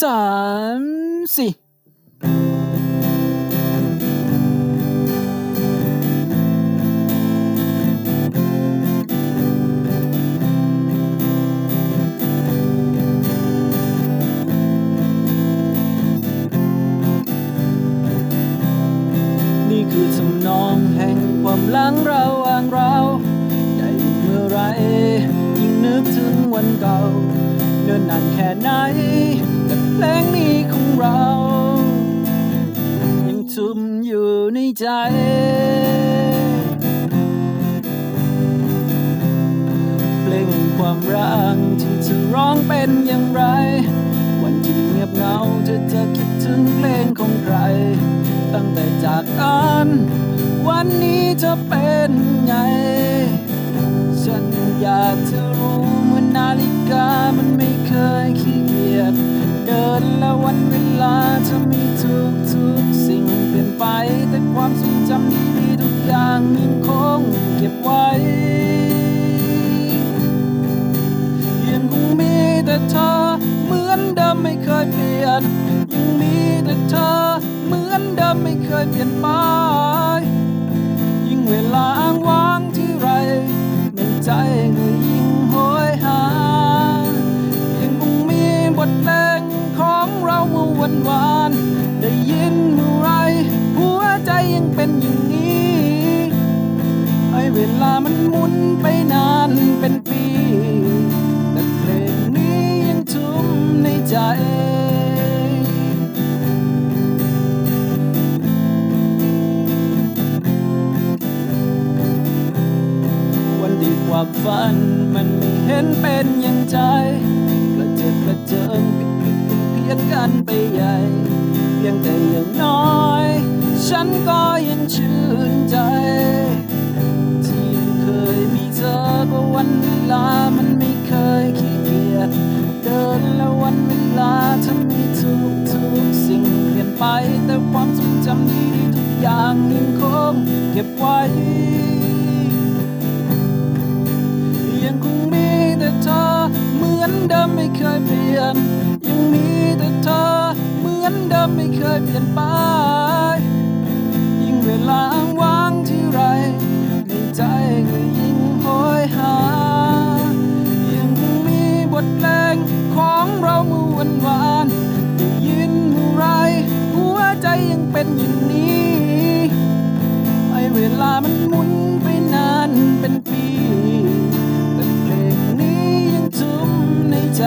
สามสี่นี่คือทำนองแห่งความลังเราอ่างเราได้ยินเมื่อไรยิ่งนึกถึงวันเก่าเนิ่นนานแค่ไหน เพลงนี้ของเรา ยังทุ่มอยู่ในใจ เพลงแห่งความรักที่เธอร้องเป็นอย่างไร วันที่เงียบเหงาเธอจะคิดถึงเพลงของใคร ตั้งแต่จากกันวันนี้เธอเป็นไง ฉันอยากจะรู้ กอย่างยังคงเก็บไว้ยังคงมีแต่เธอเหมือนเดิมไม่เคยเปลี่ยนยังมีแต่เธอเหมือนเดิมไม่เคยเปลี่ยนไปยิ่งเวลาอ้างว้างที่ไรในใจก็ยิ่งโหยหายังคงมีบทเพลงของเราเมื่อวันวานได้ยินเมื่อไร มันหมุนไปนานเป็นปี แต่เพลงนี้ยังทุ่มในใจวันที่ควาฝันมันไม่เห็นเป็นอย่างใจกระเจิดกระเจิงปิดปิดเพี้ยนกันไปใหญ่เพียงแต่อย่างน้อย ฉันก็ยังชื่นใจ วันเวลามันไม่เคยขี้เกียจเดินแล้ววันเวลาทำให้ทุกทุกสิ่งเปลี่ยนไป แต่ความทรงจำดีๆทุกอย่างยังคงเก็บไว้ ยังคงมีแต่เธอเหมือนเดิมไม่เคยเปลี่ยน ยังมีแต่เธอเหมือนเดิมไม่เคยเปลี่ยนไป ยิ่งเวลา มันหมุนไปนานเป็นปี แต่เพลงนี้ยังจุ่มในใจ